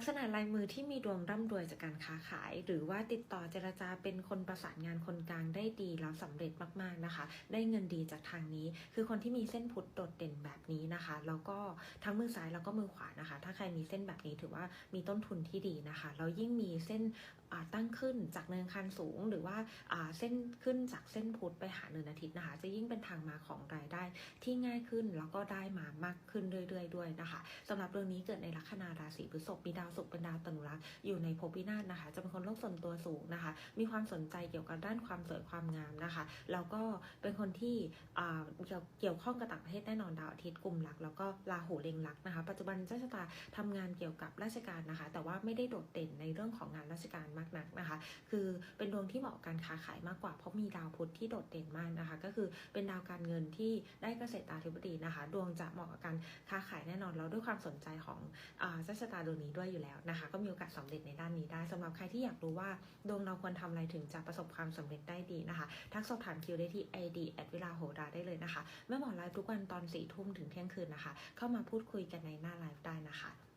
ลักษณะลายมือที่มีดวงร่ำรวยจากการค้าขาย หรือว่าติดต่อเจรจาเป็นคนประสานงานคนกลางได้ดีแล้วสำเร็จมากๆนะคะ ได้เงินดีจากทางนี้ คือคนที่มีเส้นพุทธโดดเด่นแบบนี้นะคะ แล้วก็ทั้งมือซ้ายแล้วก็มือขวานะคะ ถ้าใครมีเส้นแบบนี้ถือว่ามีต้นทุนที่ดีนะคะแล้วยิ่งมีเส้นตั้งขึ้นจากเนินคันสูง หรือว่าเส้นขึ้นจากเส้นพุทธไปหาเนินอาทิตย์นะคะ จะยิ่งเป็นทางมาของรายได้ที่ง่ายขึ้นแล้วก็ได้มามากขึ้นเรื่อยๆ ด้วยนะคะสำหรับเรื่องนี้เกิดในลัคนาราศีพฤษภมีดาวศุกร์เป็นดาวตนุรักษ์อยู่ในภพวินาศนะคะ จะเป็นคนโลกส่วนตัวสูงนะคะ มีความสนใจเกี่ยวกับด้านความสวยความงามนะคะ แล้วก็เป็นคนที่เกี่ยวเกี่ยวข้องกับต่างประเทศแน่นอนดาวอาทิตย์กลุ่มรัก แล้วก็ราหูเล็งรักนะคะ ปัจจุบันเจ้าชะตาทำงานเกี่ยวกับราชการนะคะ แต่ว่าไม่ได้โดดเด่นในเรื่องของงานราชการมากนักนะคะ คือเป็นดวงที่เหมาะกับการค้าขายมากกว่าเพราะมีดาวพุธที่โดดเด่นมากนะคะ ก็คือเป็นดาวการเงินที่ได้เกษตราธิบดีนะคะ ดวงจะเหมาะกับการค้าขายแน่นอนแล้วด้วยความสนใจของเจ้าชะตาดวงนี้ด้วยอยู่แล้วนะคะ ก็มีโอกาสสำเร็จในด้านนี้ได้สำหรับใครที่อยากรู้ว่าดวงเราควรทำอะไรถึงจะประสบความสำเร็จได้ดีนะคะ ทักสอบถามคิวได้ที่ id แอดเวลาโหราได้เลยนะคะแม่หมอไลฟ์ทุกวันตอนสี่ทุ่มถึงเที่ยงคืนนะคะ เข้ามาพูดคุยกันในหน้าไลฟ์ได้นะคะ